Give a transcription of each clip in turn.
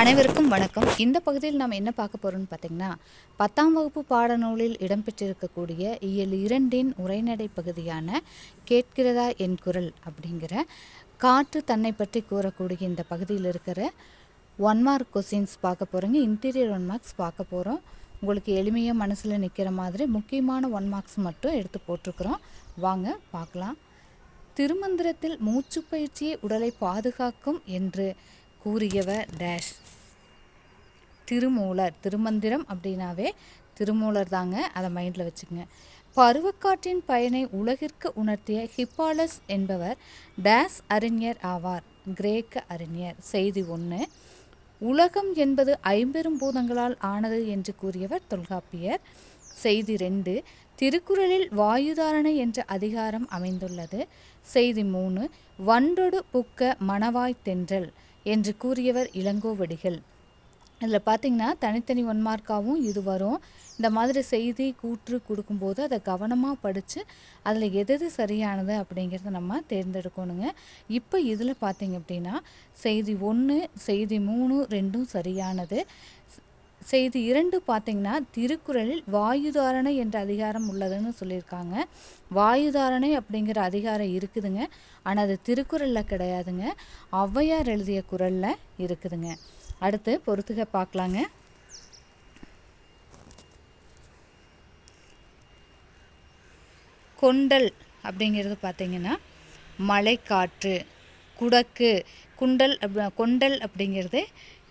அனைவருக்கும் வணக்கம். இந்த பகுதியில் நாம் என்ன பார்க்க போகிறோம்னு பார்த்தீங்கன்னா பத்தாம் வகுப்பு பாடநூலில் இடம்பெற்றிருக்கக்கூடிய இயல் இரண்டின் உரைநடை பகுதியான கேட்கிறதா என் குரல் அப்படிங்கிற காற்று தன்னை பற்றி கூறக்கூடிய இந்த பகுதியில் இருக்கிற ஒன் மார்க் கொஸ்டின்ஸ் பார்க்க போகிறோங்க இன்டீரியர் ஒன் மார்க்ஸ் பார்க்க போகிறோம் உங்களுக்கு எளிமையாக மனசில் நிற்கிற மாதிரி முக்கியமான ஒன் மார்க்ஸ் மட்டும் எடுத்து போட்டிருக்கிறோம். வாங்க பார்க்கலாம். திருமந்திரத்தில் மூச்சு பயிற்சியை உடலை பாதுகாக்கும் என்று கூறியவர் டேஷ். திருமூலர் திருமந்திரம் அப்படின்னாவே திருமூலர் தாங்க. அதை மைண்டில் வச்சுக்கோங்க. பருவக்காற்றின் பயனை உலகிற்கு உணர்த்திய ஹிப்பாலஸ் என்பவர் டேஸ் அறிஞர் ஆவார். கிரேக்க அறிஞர். செய்தி ஒன்று உலகம் என்பது ஐம்பெரும் பூதங்களால் ஆனது என்று கூறியவர் தொல்காப்பியர். செய்தி ரெண்டு. திருக்குறளில் வாயுதாரணை என்ற அதிகாரம் அமைந்துள்ளது. செய்தி மூணு. வண்டொடு புக்க மணவாய் தென்றல். என்று கூறியவர் இளங்கோவடிகள். இதில் பார்த்திங்கன்னா தனித்தனி ஒன் மார்க்காகவும் இது வரும். இந்த மாதிரி செய்தி கூற்று கொடுக்கும்போது அதை கவனமாக படித்து அதில் எது எது சரியானது அப்படிங்கிறத நம்ம தேர்ந்தெடுக்கணுங்க. இப்போ இதில் பார்த்திங்க அப்படின்னா செய்தி ஒன்று செய்தி மூணு ரெண்டும் சரியானது. செய்தி இரண்டு பார்த்தீங்கன்னா திருக்குறளில் வாயுதாரணை என்ற அதிகாரம் உள்ளதுன்னு சொல்லியிருக்காங்க. வாயுதாரணை அப்படிங்கிற அதிகாரம் இருக்குதுங்க. ஆனால் அது திருக்குறளில் கிடையாதுங்க. ஔவையார் எழுதிய குரலில் இருக்குதுங்க. அடுத்து பொறுத்துக பார்க்கலாங்க. கொண்டல் அப்படிங்கிறது பார்த்திங்கன்னா மழைக்காற்று குடக்கு குண்டல் அப் கொண்டல் அப்படிங்கிறது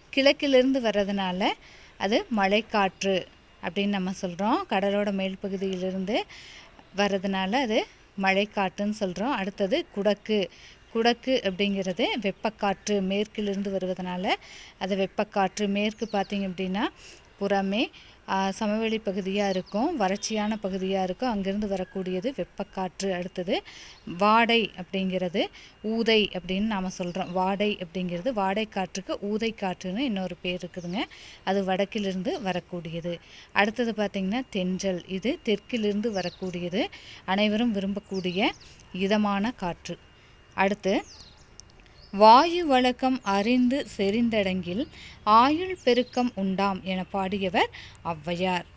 கிழக்கிலிருந்து வர்றதுனால அது மழைக்காற்று அப்படின்னு நம்ம சொல்கிறோம் கடலோட மேல் பகுதியிலிருந்து வர்றதுனால அது மழைக்காற்றுன்னு சொல்கிறோம் அடுத்தது குடக்கு. குடக்கு அப்படிங்கிறது வெப்பக்காற்று மேற்கிலிருந்து வருவதனால அது வெப்பக்காற்று. மேற்கு பார்த்திங்க அப்படின்னா புறமே சமவெளி பகுதியாக இருக்கும் வறட்சியான பகுதியாக இருக்கும். அங்கேருந்து வரக்கூடியது வெப்பக்காற்று அடுத்தது. வாடை அப்படிங்கிறது ஊதை அப்படின்னு நாம் சொல்கிறோம் வாடை அப்படிங்கிறது வாடை காற்றுக்கு ஊதை காற்றுன்னு இன்னொரு பேர் இருக்குதுங்க. அது வடக்கிலிருந்து வரக்கூடியது. அடுத்தது பார்த்திங்கன்னா தென்றல். இது தெற்கிலிருந்து வரக்கூடியது. அனைவரும் விரும்பக்கூடிய இதமான காற்று. அடுத்து வாயு வழக்கம் அறிந்து செறிந்தடங்கில் ஆயுள் பெருக்கம் உண்டாம் என பாடியவர் ஔவையார்.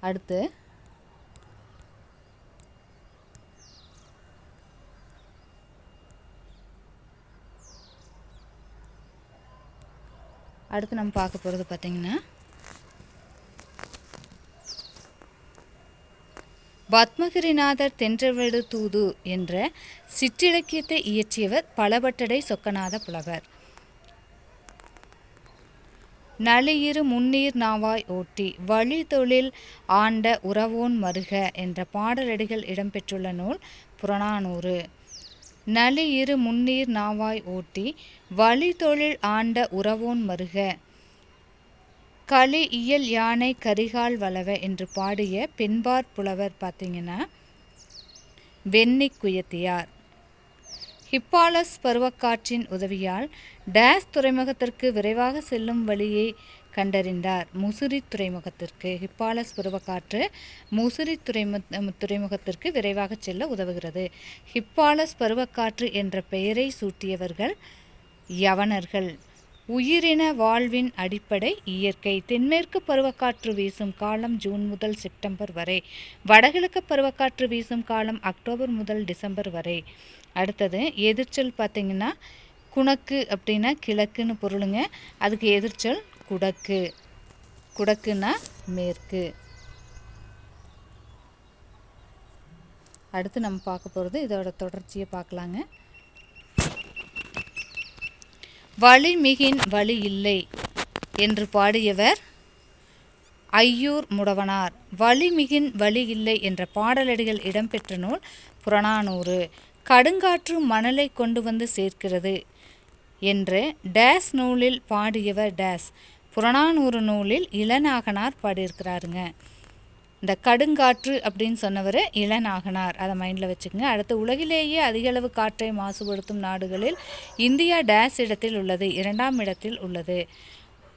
அடுத்து அடுத்து நம்ம பார்க்க போகிறது பார்த்திங்கன்னா பத்மகிரிநாதர் தென்றவிடு தூது என்ற சிற்றிலக்கியத்தை இயற்றியவர் பலபட்டடை சொக்கநாத புலவர். நளியிரு முன்னீர் நாவாய் ஓட்டி வழி தொழில் ஆண்ட உறவோன் மருக என்ற பாடலடிகள் இடம்பெற்றுள்ள நூல் புறநானூறு. நளியிரு முன்னீர் நாவாய் ஓட்டி வழி தொழில் ஆண்ட உறவோன் மருக களி இயல் யானை கரிகால் வளவ என்று பாடிய பெண்பார் புலவர் பார்த்தீங்கன்னா வெண்ணி குயத்தியார். ஹிப்பாலஸ் பருவக்காற்றின் உதவியால் டேஸ் துறைமுகத்திற்கு விரைவாக செல்லும் வழியை கண்டறிந்தார் முசிறி துறைமுகத்திற்கு. ஹிப்பாலஸ் பருவக்காற்று முசிறி துறைமு துறைமுகத்திற்கு விரைவாக செல்ல உதவுகிறது. ஹிப்பாலஸ் பருவக்காற்று என்ற பெயரை சூட்டியவர்கள் யவனர்கள். உயிரின வாழ்வின் அடிப்படை இயற்கை. தென்மேற்கு பருவக்காற்று வீசும் காலம் ஜூன் முதல் செப்டம்பர் வரை. வடகிழக்கு பருவக்காற்று வீசும் காலம் அக்டோபர் முதல் டிசம்பர் வரை. அடுத்தது எதிர்ச்சல் பார்த்திங்கன்னா குணக்கு அப்படின்னா கிழக்குன்னு பொருளுங்க. அதுக்கு எதிர்ச்சல் குடக்கு. குடக்குன்னா மேற்கு. அடுத்து நம்ம பார்க்க போகிறது இதோட தொடர்ச்சியை பார்க்கலாங்க. வழிமிகின் வழி இல்லை என்று பாடியவர் ஐயூர் முடவனார். வழிமிகின் வழி இல்லை என்ற பாடலடிகள் இடம்பெற்ற நூல் புறநானூறு. கடுங்காற்று மணலை கொண்டு வந்து சேர்க்கிறது என்று டேஸ் நூலில் பாடியவர் டேஸ். புறநானூறு நூலில் இளநாகனார் பாடியிருக்கிறாருங்க. இந்த கடுங்காற்று அப்படின்னு சொன்னவர் இளநாகனார். அதை மைண்டில் வச்சுக்கோங்க. அடுத்து உலகிலேயே அதிகளவு காற்றை மாசுபடுத்தும் நாடுகளில் இந்தியா டேஸ் இடத்தில் உள்ளது. இரண்டாம் இடத்தில் உள்ளது.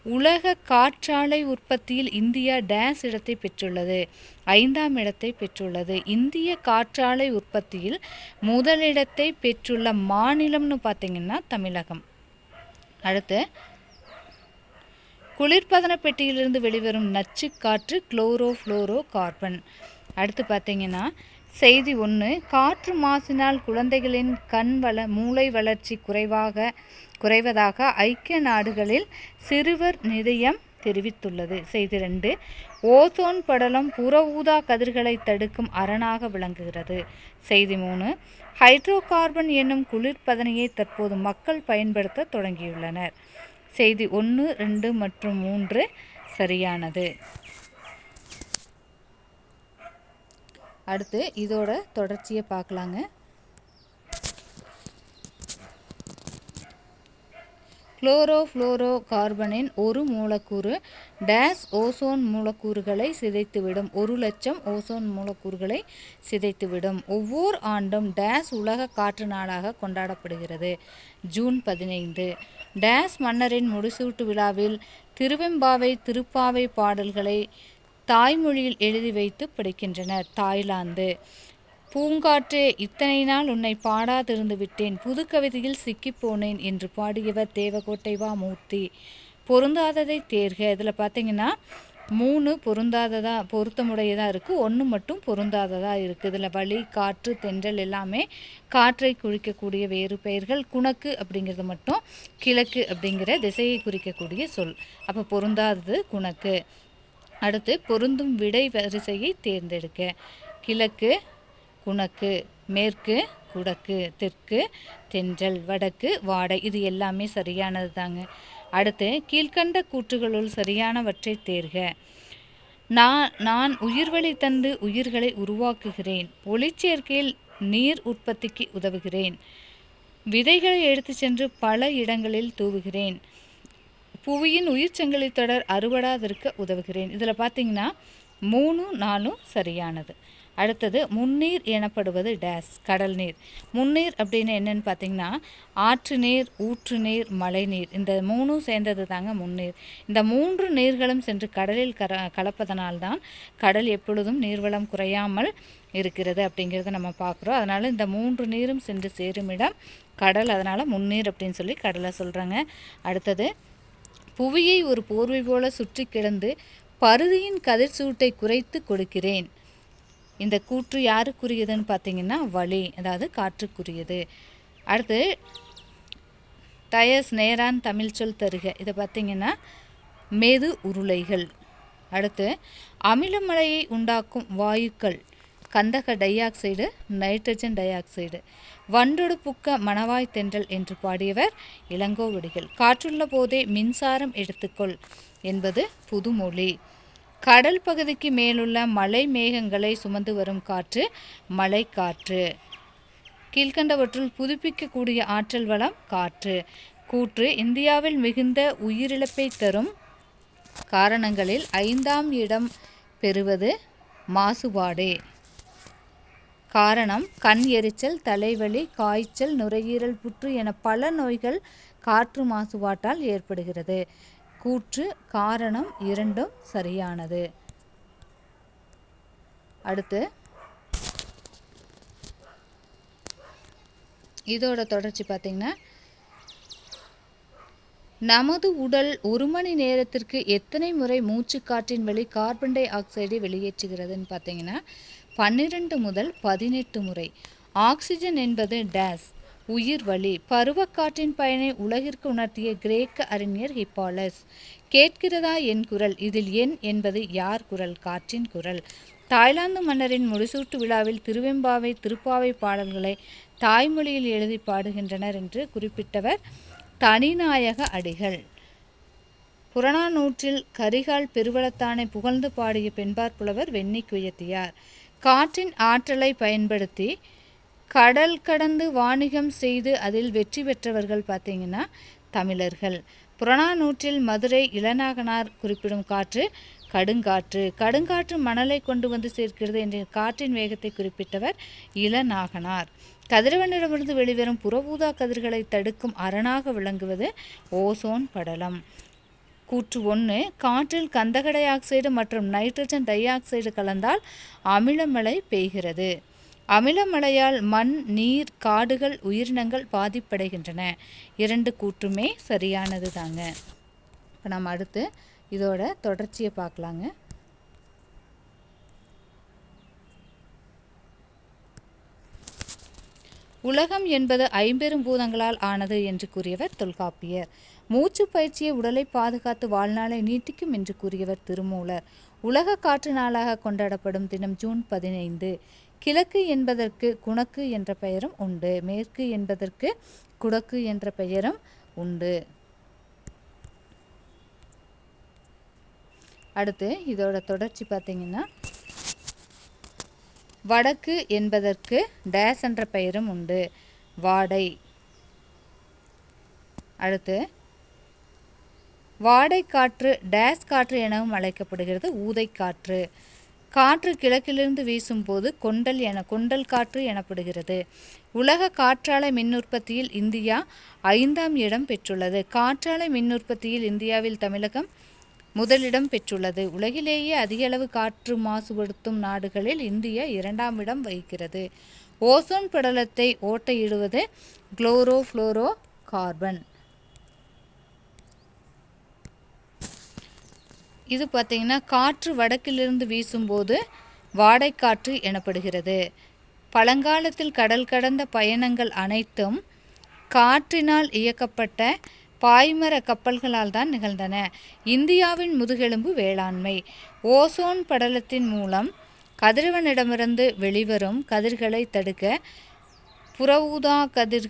உலக காற்றாலை உற்பத்தியில் இந்தியா டேஸ் இடத்தை பெற்றுள்ளது. ஐந்தாம் இடத்தை பெற்றுள்ளது. இந்திய காற்றாலை உற்பத்தியில் முதலிடத்தை பெற்றுள்ள மாநிலம்னு பார்த்திங்கன்னா தமிழகம். அடுத்து குளிர்பதன பெட்டியிலிருந்து வெளிவரும் நச்சு காற்று குளோரோ ஃப்ளோரோ கார்பன் அடுத்து பார்த்தீங்கன்னா செய்தி ஒன்று காற்று மாசினால் குழந்தைகளின் கண் வள மூளை வளர்ச்சி குறைவாக குறைவதாக ஐக்கிய நாடுகளில் சிறுவர் நிதியம் தெரிவித்துள்ளது. செய்தி ரெண்டு ஓசோன் படலம் புற ஊதா கதிர்களை தடுக்கும் அரணாக விளங்குகிறது. செய்தி மூணு ஹைட்ரோ கார்பன் என்னும் குளிர்பதனையை தற்போது மக்கள் பயன்படுத்த தொடங்கியுள்ளனர். செய்தி ஒன்று ரெண்டு மற்றும் மூன்று சரியானது. அடுத்து இதோட தொடர்ச்சியை பார்க்கலாங்க. குளோரோ ஃப்ளோரோ கார்பனின் ஒரு மூலக்கூறு டேஸ் ஓசோன் மூலக்கூறுகளை சிதைத்துவிடும். ஒரு லட்சம் ஓசோன் மூலக்கூறுகளை சிதைத்துவிடும். ஒவ்வொரு ஆண்டும் டேஸ் உலக காற்று நாளாக கொண்டாடப்படுகிறது. ஜூன் பதினைந்து. டேஸ் மன்னரின் முடிசூட்டு விழாவில் திருவெம்பாவை திருப்பாவை பாடல்களை தாய்மொழியில் எழுதி வைத்து படிக்கின்றனர். தாய்லாந்து. பூங்காற்றே இத்தனை நாள் உன்னை பாடாதிருந்து விட்டேன். புது கவிதையில் சிக்கிப்போனேன் என்று பாடியவர் தேவகோட்டை வா மூர்த்தி. பொருந்தாததை தேர்க. இதில் பார்த்தீங்கன்னா மூணு பொருந்தாததா பொருத்தமுடையதாக இருக்குது ஒன்று மட்டும் பொருந்தாததாக இருக்குது இதில் வழி காற்று தென்றல் எல்லாமே காற்றை குறிக்கக்கூடிய வேறு பெயர்கள். குணக்கு அப்படிங்கிறது மட்டும் கிழக்கு அப்படிங்கிற திசையை குறிக்கக்கூடிய சொல். அப்போ பொருந்தாதது குணக்கு. அடுத்து பொருந்தும் விடை வரிசையை தேர்ந்தெடுக்க. கிழக்கு குணக்கு மேற்கு குடக்கு தெற்கு தென்றல் வடக்கு வாடை இது எல்லாமே சரியானது தாங்க அடுத்து கீழ்கண்ட கூற்றுகளுள் சரியானவற்றை தேர்க. நான் நான் உயிர்வழி தந்து உயிர்களை உருவாக்குகிறேன். ஒளிச்சேர்க்கையில் நீர் உற்பத்திக்கு உதவுகிறேன். விதைகளை எடுத்து சென்று பல இடங்களில் தூவுகிறேன். புவியின் உயிர்ச்சங்கிலி தொடர் அறுவடாதிருக்க உதவுகிறேன். இதில் பார்த்தீங்கன்னா மூணு நாலும் சரியானது. அடுத்தது முன்னீர் எனப்படுவது டேஸ் கடல் நீர். முன்னீர் அப்படின்னு என்னென்னு பார்த்தீங்கன்னா ஆற்று நீர் ஊற்று நீர் மழை நீர். இந்த மூணும் சேர்ந்தது தாங்க முன்னீர். இந்த மூன்று நீர்களும் சென்று கடலில் கர கலப்பதனால்தான் கடல் எப்பொழுதும் நீர்வளம் குறையாமல் இருக்கிறது அப்படிங்கிறத நம்ம பார்க்குறோம். அதனால் இந்த மூன்று நீரும் சென்று சேரும் இடம் கடல். அதனால் முன்னீர் அப்படின்னு சொல்லி கடலை சொல்கிறாங்க அடுத்தது புவியை ஒரு போர்வை போல சுற்றி கிடந்து பருதியின் கதிர் சூட்டை குறைத்து கொடுக்கிறேன். இந்த கூற்று யாருக்குரியதுன்னு பார்த்தீங்கன்னா வழி அதாவது காற்றுக்குரியது. அடுத்து டயஸ் நேரான் தமிழ் சொல் தருக. இதை பார்த்தீங்கன்னா மெது உருளைகள். அடுத்து அமிலமழையை உண்டாக்கும் வாயுக்கள். கந்தக dioxide nitrogen dioxide வண்டொடு புக்க மணவாய் தென்றல் என்று பாடியவர் இளங்கோவடிகள். காற்றுள்ள போதே மின்சாரம் எடுத்துக்கொள் என்பது புதுமொழி. கடல் பகுதிக்கு மேலுள்ள மலை மேகங்களை சுமந்து வரும் காற்று மலை காற்று கீழ்கண்டவற்றுள் புதுப்பிக்கக்கூடிய ஆற்றல் வளம் காற்று. கூற்று இந்தியாவில் மிகுந்த உயிரிழப்பை தரும் காரணங்களில் ஐந்தாம் இடம் பெறுவது மாசுபாடே. காரணம் கண் எரிச்சல் தலைவலி காய்ச்சல் நுரையீரல் புற்று என பல நோய்கள் காற்று மாசுபாட்டால் ஏற்படுகிறது. கூற்று காரணம் இரண்டும் சரியானது. அடுத்து இதோட தொடர்ச்சி பார்த்திங்கன்னா நமது உடல் ஒரு மணி நேரத்திற்கு எத்தனை முறை மூச்சுக்காற்றின் வழி கார்பன் டை ஆக்சைடை வெளியேற்றுகிறதுன்னு பார்த்தீங்கன்னா பன்னிரெண்டு முதல் பதினெட்டு முறை. ஆக்சிஜன் என்பது டேஸ். உயிர் வழி. பருவக்காற்றின் பயனை உலகிற்கு உணர்த்திய கிரேக்க அறிஞர் ஹிப்பாலஸ். கேட்கிறதா என் குரல்? இதில் என் என்பது யார் குரல்? காற்றின் குரல். தாய்லாந்து மன்னரின் முடிசூட்டு விழாவில் திருவெம்பாவை திருப்பாவை பாடல்களை தாய்மொழியில் எழுதி பாடுகின்றனர் என்று குறிப்பிட்டவர் தனிநாயக அடிகள். புறநானூற்றில் கரிகால் பெருவளத்தானை புகழ்ந்து பாடிய பெண்பார் புலவர் வெண்ணி குயத்தியார். காற்றின் ஆற்றலை பயன்படுத்தி கடல் கடந்து வாணிகம் செய்து அதில் வெற்றி பெற்றவர்கள் பார்த்தீங்கன்னா தமிழர்கள். புறநானூற்றில் மதுரை இளநாகனார் குறிப்பிடும் காற்று கடுங்காற்று. கடுங்காற்று மணலை கொண்டு வந்து சேர்க்கிறது என்ற காற்றின் வேகத்தை குறிப்பிட்டவர் இளநாகனார். கதிரவனிடமிருந்து வெளிவரும் புறபூதா கதிர்களை தடுக்கும் அரணாக விளங்குவது ஓசோன் படலம். கூற்று ஒன்று காற்றில் கந்தக டை ஆக்சைடு மற்றும் நைட்ரஜன் டை ஆக்சைடு கலந்தால் அமிலமழை பெய்கிறது. அமிலமழையால் மண் நீர் காடுகள் உயிரினங்கள் பாதிப்படைகின்றன. இரண்டு கூற்றுமே சரியானது தாங்க இப்போ நம்ம அடுத்து இதோட தொடர்ச்சியை பார்க்கலாங்க. உலகம் என்பது ஐம்பெரும் பூதங்களால் ஆனது என்று கூறியவர் தொல்காப்பியர். மூச்சு பயிற்சியை உடலை பாதுகாத்து வாழ்நாளை நீட்டிக்கும் என்று கூறியவர் திருமூலர். உலக காற்று நாளாக கொண்டாடப்படும் தினம் ஜூன் பதினைந்து. கிழக்கு என்பதற்கு குணக்கு என்ற பெயரும் உண்டு. மேற்கு என்பதற்கு குடக்கு என்ற பெயரும் உண்டு. அடுத்து இதோட தொடர்ச்சி பார்த்தீங்கன்னா வடக்கு என்பதற்கு டேஸ் என்ற பெயரும் உண்டு. வாடை. அடுத்து வாடை காற்று டேஸ் காற்று எனவும் அழைக்கப்படுகிறது. ஊதை காற்று காற்று கிழக்கிலிருந்து வீசும்போது கொண்டல் என கொண்டல் காற்று எனப்படுகிறது. உலக காற்றாலை மின் உற்பத்தியில் இந்தியா ஐந்தாம் இடம் பெற்றுள்ளது. காற்றாலை மின் உற்பத்தியில் இந்தியாவில் தமிழகம் முதலிடம் பெற்றுள்ளது. உலகிலேயே அதிகளவு காற்று மாசுபடுத்தும் நாடுகளில் இந்தியா இரண்டாம் இடம் வகிக்கிறது. ஓசோன் படலத்தை ஓட்டையிடுவது குளோரோ ஃப்ளோரோ கார்பன். இது பார்த்திங்கன்னா காற்று வடக்கிலிருந்து வீசும்போது வாடைக்காற்று எனப்படுகிறது. பழங்காலத்தில் கடல் கடந்த பயணங்கள் அனைத்தும் காற்றினால் இயக்கப்பட்ட பாய்மர கப்பல்களால் தான் நிகழ்ந்தன. இந்தியாவின் முதுகெலும்பு வேளாண்மை. ஓசோன் படலத்தின் மூலம் கதிரவனிடமிருந்து வெளிவரும் கதிர்களை தடுக்க புறஊதா கதிர்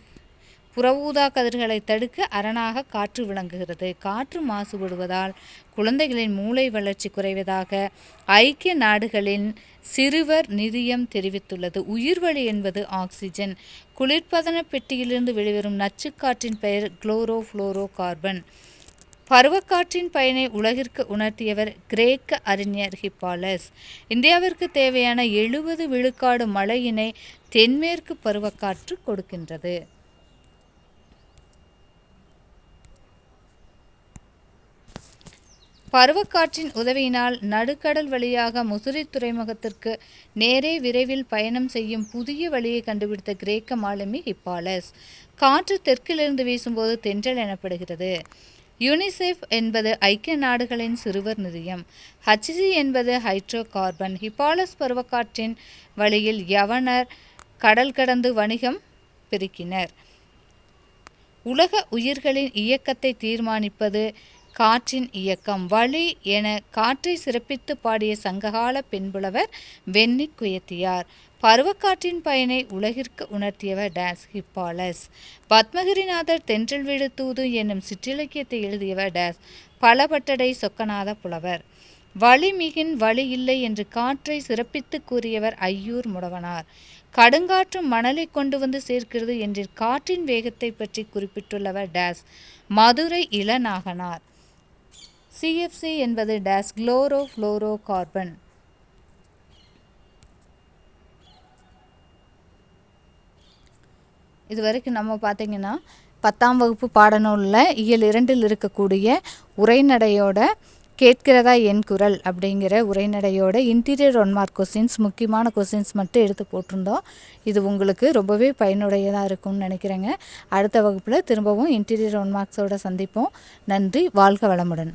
புறஊதா கதிர்களை தடுக்க அரணாக காற்று விளங்குகிறது. காற்று மாசுபடுவதால் குழந்தைகளின் மூளை வளர்ச்சி குறைவதாக ஐக்கிய நாடுகளின் சிறுவர் நிதியம் தெரிவித்துள்ளது. உயிர்வழி என்பது ஆக்சிஜன். குளிர்பதன பெட்டியிலிருந்து வெளிவரும் நச்சுக்காற்றின் பெயர் குளோரோ ஃப்ளோரோ கார்பன் பருவக்காற்றின் பயனை உலகிற்கு உணர்த்தியவர் கிரேக்க அறிஞர் ஹிப்பாலஸ். இந்தியாவிற்கு தேவையான எழுபது விழுக்காடு மழையினை தென்மேற்கு பருவக்காற்று கொடுக்கின்றது. பருவக்காற்றின் உதவியினால் நடுக்கடல் வழியாக முசிறி துறைமுகத்திற்கு நேரே விரைவில் பயணம் செய்யும் புதிய வழியை கண்டுபிடித்த கிரேக்க மாலுமி ஹிப்பாலஸ். காற்று தெற்கிலிருந்து வீசும்போது தென்றல் எனப்படுகிறது. யூனிசெஃப் என்பது ஐக்கிய நாடுகளின் சிறுவர் நிதியம். ஹச்சிசி என்பது ஹைட்ரோ கார்பன் ஹிப்பாலஸ் பருவக்காற்றின் வழியில் யவனர் கடல் கடந்து வணிகம் பெருக்கினர். உலக உயிர்களின் இயக்கத்தை தீர்மானிப்பது காற்றின் இயக்கம் வழி என காற்றை சிறப்பித்து பாடிய சங்ககால பெண்புலவர் வெண்ணி குயத்தியார். பருவக்காற்றின் பயனை உலகிற்கு உணர்த்தியவர் டேஸ் ஹிப்பாலஸ். பத்மகிரிநாதர் தென்றல் வீடு தூது என்னும் சிற்றிலக்கியத்தை எழுதியவர் டேஸ் பலபட்டடை சொக்கநாத புலவர். வழிமிகின் வழி இல்லை என்று காற்றை சிறப்பித்து கூறியவர் ஐயூர் முடவனார். கடுங்காற்று மணலை கொண்டு வந்து சேர்க்கிறது என்று காற்றின் வேகத்தை பற்றி குறிப்பிட்டுள்ளவர் டேஸ் மதுரை இளநாகனார். சிஎஃப்சி என்பது டேஸ் குளோரோ ஃப்ளோரோ கார்பன் இது வரைக்கும் நம்ம பார்த்திங்கன்னா பத்தாம் வகுப்பு பாடநூலில் இயல் இரண்டில் இருக்கக்கூடிய உரைநடையோட கேட்கிறதா என் குரல் அப்படிங்கிற உரைநடையோட இன்டீரியர் ஒன் மார்க் கொஸ்டின்ஸ் முக்கியமான கொஸ்டின்ஸ் மட்டும் எடுத்து போட்டிருந்தோம். இது உங்களுக்கு ரொம்பவே பயனுடையதாக இருக்கும்னு நினைக்கிறேங்க. அடுத்த வகுப்பில் திரும்பவும் இன்டீரியர் ஒன் மார்க்ஸோடு சந்திப்போம். நன்றி வாழ்க வளமுடன்.